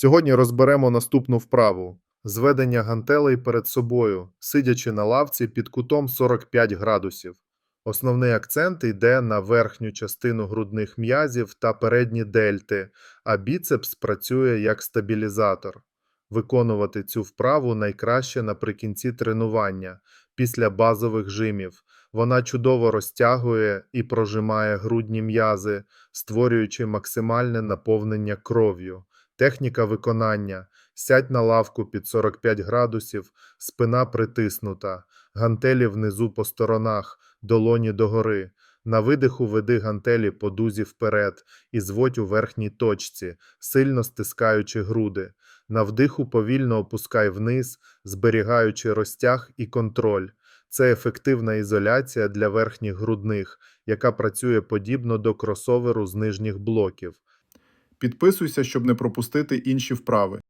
Сьогодні розберемо наступну вправу: зведення гантелей перед собою, сидячи на лавці під кутом 45 градусів. Основний акцент йде на верхню частину грудних м'язів та передні дельти, а біцепс працює як стабілізатор. Виконувати цю вправу найкраще наприкінці тренування, після базових жимів. Вона чудово розтягує і прожимає грудні м'язи, створюючи максимальне наповнення кров'ю. Техніка виконання. Сядь на лавку під 45 градусів, спина притиснута, гантелі внизу по сторонах, долоні догори. На видиху веди гантелі по дузі вперед і зводь у верхній точці, сильно стискаючи груди. На вдиху повільно опускай вниз, зберігаючи розтяг і контроль. Це ефективна ізоляція для верхніх грудних, яка працює подібно до кросоверу з нижніх блоків. Підписуйся, щоб не пропустити інші вправи.